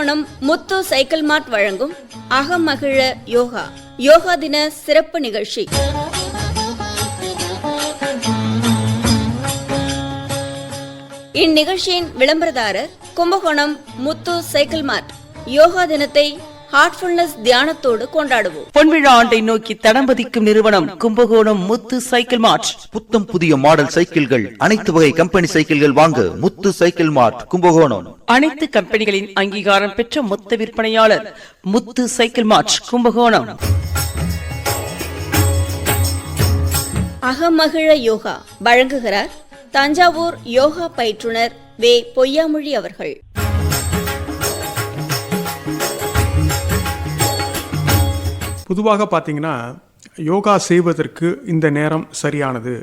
Kumbakonam Muthu cycle மார்ட் வழங்கும் அகமகிழ யோகா. யோகா தின சிறப்பு நிகழ்ச்சி. இந்நிகழ்ச்சியின் விளம்பரதாரர் கும்பகோணம் முத்து சைக்கிள் மார்ட். யோகா தினத்தை ஹார்ட்ஃபுல்னஸ் தியானத்தோடு கொண்டாடுவோம். பொன்விழா ஆண்டை நோக்கி தடம்பதிக்கும் நிறுவனம் கும்பகோணம் முத்து சைக்கிள் மார்ட். புத்தம் புதிய மாடல் சைக்கிள்கள் அனைத்து வகை கம்பெனி சைக்கிள்கள் வாங்க முத்து சைக்கிள் மார்ட் கும்பகோணம். அனைத்து கம்பெனிகளின் அங்கீகாரம் பெற்ற மொத்த விற்பனையாளர் முத்து சைக்கிள் மார்ட் கும்பகோணம். அகமகிழ யோகா வழங்குகிறார் தஞ்சாவூர் யோகா பயிற்றுனர் வே பொய்யாமொழி அவர்கள். பொதுவாக பார்த்தீங்கன்னா யோகா செய்வதற்கு இந்த நேரம் சரியானது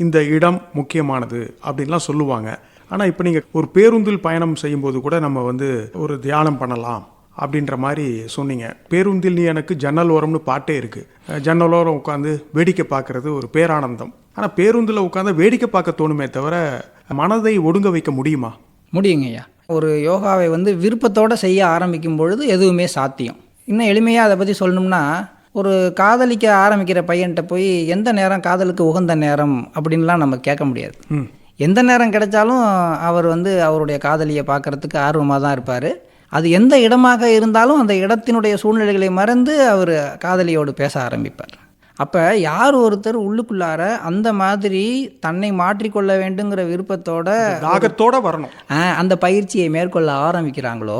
இந்த இடம் முக்கியமானது அப்படின்லாம் சொல்லுவாங்க. ஆனால் இப்போ நீங்கள் ஒரு பேருந்தில் பயணம் செய்யும்போது கூட நம்ம வந்து ஒரு தியானம் பண்ணலாம் அப்படின்ற மாதிரி சொன்னீங்க. பேருந்தில் நீ எனக்கு ஜன்னல் ஓரம்னு பாட்டே இருக்குது ஜன்னல் ஓரம் உட்காந்து வேடிக்கை பார்க்குறது ஒரு பேரானந்தம். ஆனால் பேருந்தில் உட்காந்து வேடிக்கை பார்க்க தோணுமே தவிர மனதை ஒடுங்க வைக்க முடியுமா? முடியுங்க ஐயா. ஒரு யோகாவை வந்து விருப்பத்தோடு செய்ய ஆரம்பிக்கும் பொழுது எதுவுமே சாத்தியம். இன்னும் எளிமையாக அதை பற்றி சொல்லணும்னா ஒரு காதலிக்க ஆரம்பிக்கிற பையன்கிட்ட போய் எந்த நேரம் காதலுக்கு உகந்த நேரம்? அப்படின்லாம் நம்ம கேட்க முடியாது. எந்த நேரம் கிடைச்சாலும் அவர் வந்து அவருடைய காதலியை பார்க்கறதுக்கு ஆர்வமாக தான் இருப்பார். அது எந்த இடமாக இருந்தாலும் அந்த இடத்தினுடைய சூழ்நிலைகளை மறந்து அவர் காதலியோடு பேச ஆரம்பிப்பார். அப்போ யார் ஒருத்தர் உள்ளுக்குள்ளார அந்த மாதிரி தன்னை மாற்றிக்கொள்ள வேண்டுங்கிற விருப்பத்தோட தாகத்தோட வரணும். அந்த பயிற்சியை மேற்கொள்ள ஆரம்பிக்கிறாங்களோ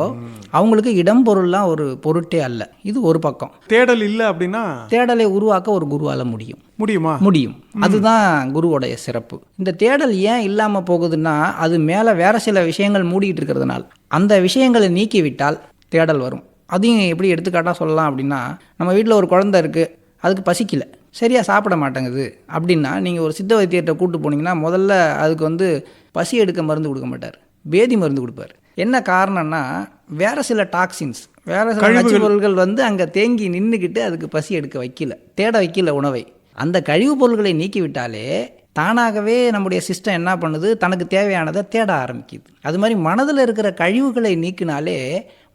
அவங்களுக்கு இடம் பொருள்லாம் ஒரு பொருட்டே அல்ல. இது ஒரு பக்கம். தேடல் இல்லை அப்படின்னா? தேடலை உருவாக்க ஒரு குருவால முடியும். முடியுமா? முடியும். அதுதான் குருவோடைய சிறப்பு. இந்த தேடல் ஏன் இல்லாமல் போகுதுன்னா அது மேலே வேற சில விஷயங்கள் மூடிட்டு இருக்கிறதுனால. அந்த விஷயங்களை நீக்கிவிட்டால் தேடல் வரும். அதையும் எப்படி எடுத்துக்காட்டாக சொல்லலாம் அப்படின்னா நம்ம வீட்டில் ஒரு குழந்தை இருக்குது அதுக்கு பசிக்கல. சரியாக சாப்பிட மாட்டேங்குது. அப்படின்னா நீங்கள் ஒரு சித்த வைத்தியர்கிட்ட கூட்டு போனீங்கன்னா முதல்ல அதுக்கு வந்து பசி எடுக்க மருந்து கொடுக்க மாட்டார். பேதி மருந்து கொடுப்பார். என்ன காரணம்னா வேற சில டாக்ஸின்ஸ் வேற சில நச்சு பொருள்கள் வந்து அங்கே தேங்கி நின்றுக்கிட்டு அதுக்கு பசி எடுக்க வைக்கல. தேட வைக்கல உணவை. அந்த கழிவுப் பொருள்களை நீக்கிவிட்டாலே தானாகவே நம்முடைய சிஸ்டம் என்ன பண்ணுது? தனக்கு தேவையானதை தேட ஆரம்பிக்குது. அது மாதிரி மனதில் இருக்கிற கழிவுகளை நீக்கினாலே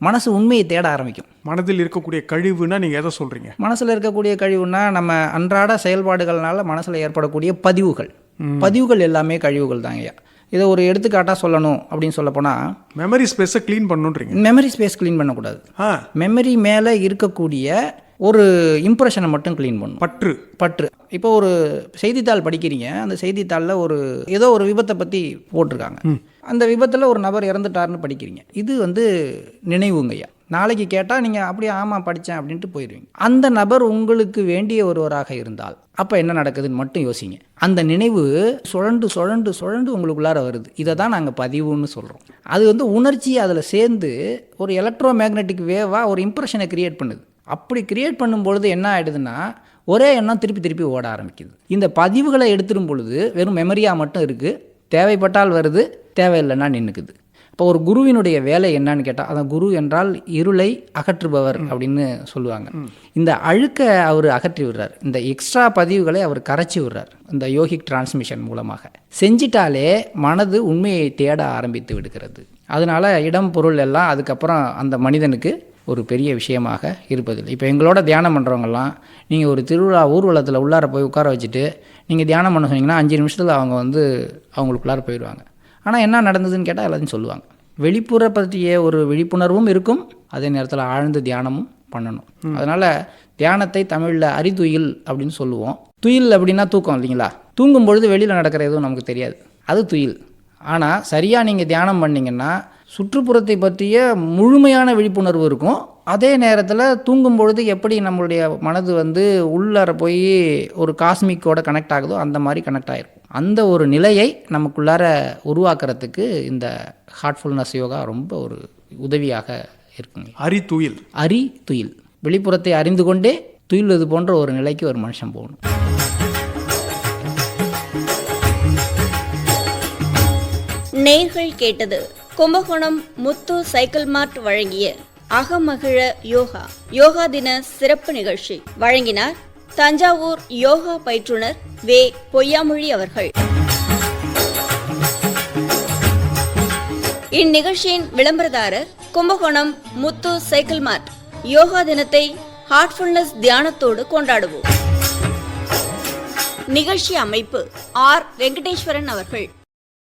மனசு உண்மையை தேட ஆரம்பிக்கும். மனதில் இருக்கக்கூடிய கழிவுனா நீங்க எதை சொல்றீங்க? மனசில் இருக்கக்கூடிய கழிவுனா நம்ம அன்றாட செயல்பாடுகள்னால மனசில் ஏற்படக்கூடிய பதிவுகள். பதிவுகள் எல்லாமே கழிவுகள் தாங்க ஐயா இதை ஒரு எடுத்துக்காட்டாக சொல்லணும் அப்படின்னு சொல்ல போனால் மெமரி ஸ்பேஸை க்ளீன் பண்ணுன்றீங்க. மெமரி ஸ்பேஸ் க்ளீன் பண்ணக்கூடாது. மெமரி மேலே இருக்கக்கூடிய ஒரு இம்ப்ரெஷனை மட்டும் க்ளீன் பண்ணணும் பற்று. பற்று. இப்போ ஒரு செய்தித்தாள் படிக்கிறீங்க. அந்த செய்தித்தாளில் ஒரு ஏதோ ஒரு விபத்தை பற்றி போட்டிருக்காங்க. அந்த விபத்தில் ஒரு நபர் இறந்துட்டாருன்னு படிக்கிறீங்க. இது வந்து நினைவுங்கய்யா நாளைக்கு கேட்டால் நீங்கள் அப்படியே ஆமாம் படித்தேன் அப்படின்ட்டு போயிடுவீங்க அந்த நபர் உங்களுக்கு வேண்டிய ஒருவராக இருந்தால் அப்போ என்ன நடக்குதுன்னு மட்டும் யோசிங்க. அந்த நினைவு சுழண்டு சுழண்டு சுழண்டு உங்களுக்குள்ளார வருது. இதை தான் நாங்கள் பதிவுன்னு சொல்கிறோம் அது வந்து உணர்ச்சி அதில் சேர்ந்து ஒரு எலக்ட்ரோ மேக்னெட்டிக் வேவாக ஒரு இம்ப்ரெஷனை கிரியேட் பண்ணுது. அப்படி கிரியேட் பண்ணும்பொழுது என்ன ஆயிடுதுன்னா ஒரே எண்ணம் திருப்பி திருப்பி ஓட ஆரம்பிக்குது. இந்த பதிவுகளை எடுத்துடும் பொழுது வெறும் மெமரியாக மட்டும் இருக்குது தேவைப்பட்டால் வருது. தேவையில்லைன்னா நின்றுக்குது இப்போ ஒரு குருவினுடைய வேலை என்னன்னு கேட்டால் அதான் குரு என்றால் இருளை அகற்றுபவர் அப்படின்னு சொல்லுவாங்க. இந்த அழுக்கை அவர் அகற்றி விடுறார். இந்த எக்ஸ்ட்ரா பதிவுகளை அவர் கரைச்சி விடுறார் இந்த யோகிக் டிரான்ஸ்மிஷன் மூலமாக. செஞ்சிட்டாலே மனது உண்மையை தேட ஆரம்பித்து விடுகிறது. அதனால இடம் பொருள் எல்லாம் அதுக்கப்புறம் அந்த மனிதனுக்கு ஒரு பெரிய விஷயமாக இருப்பதில்லை. இப்போ எங்களோட தியானம் பண்ணுறவங்கலாம் நீங்கள் ஒரு திருவிழா ஊர்வலத்தில் உள்ளார போய் உட்கார வச்சுட்டு நீங்கள் தியானம் பண்ண சொன்னீங்கன்னா அஞ்சு நிமிஷத்தில் அவங்க வந்து அவங்களுக்குள்ளார போயிடுவாங்க. ஆனால் என்ன நடந்ததுன்னு கேட்டால் எல்லாத்தையும் சொல்லுவாங்க. வெளிப்புற பற்றிய ஒரு விழிப்புணர்வும் இருக்கும். அதே நேரத்தில் ஆழ்ந்த தியானமும் பண்ணணும். அதனால் தியானத்தை தமிழில் அரிதுயில் அப்படின்னு சொல்லுவோம். துயில் அப்படின்னா தூக்கம் இல்லைங்களா? தூங்கும் பொழுது வெளியில் நடக்கிற எதுவும் நமக்கு தெரியாது. அது துயில். ஆனால் சரியாக நீங்கள் தியானம் பண்ணீங்கன்னா சுற்றுப்புறத்தை பற்றிய முழுமையான விழிப்புணர்வு இருக்கும். அதே நேரத்தில் தூங்கும் பொழுது எப்படி நம்மளுடைய மனது வந்து உள்ளார போய் ஒரு காஸ்மிக்கோட கனெக்ட் ஆகுதோ அந்த மாதிரி கனெக்ட் ஆகிருக்கும் அந்த ஒரு நிலையை நமக்குள்ளார உருவாக்குறதுக்கு இந்த ஹார்ட்ஃபுல்னஸ் யோகா ரொம்ப ஒரு உதவியாக இருக்குங்க. அரி தூயில். அரி துயில். வெளிப்புறத்தை அறிந்து கொண்டே துயில்வது போன்ற ஒரு நிலைக்கு ஒரு மனுஷன் போகணும். நேர்கள் கேட்டது கும்பகோணம் முத்து சைக்கிள் மார்ட் வழங்கிய அகமகிழ யோகா யோகா தின சிறப்பு நிகழ்ச்சி வழங்கினார் தஞ்சாவூர் யோகா பயிற்றுனர் வே. பொய்யாமொழி அவர்கள். இந்நிகழ்ச்சியின் விளம்பரதாரர் கும்பகோணம் முத்து சைக்கிள் மார்ட் யோகா தினத்தை ஹார்ட்ஃபுல்னஸ் தியானத்தோடு கொண்டாடுவோம். நிகழ்ச்சி அமைப்பு ஆர். வெங்கடேஸ்வரன் அவர்கள்.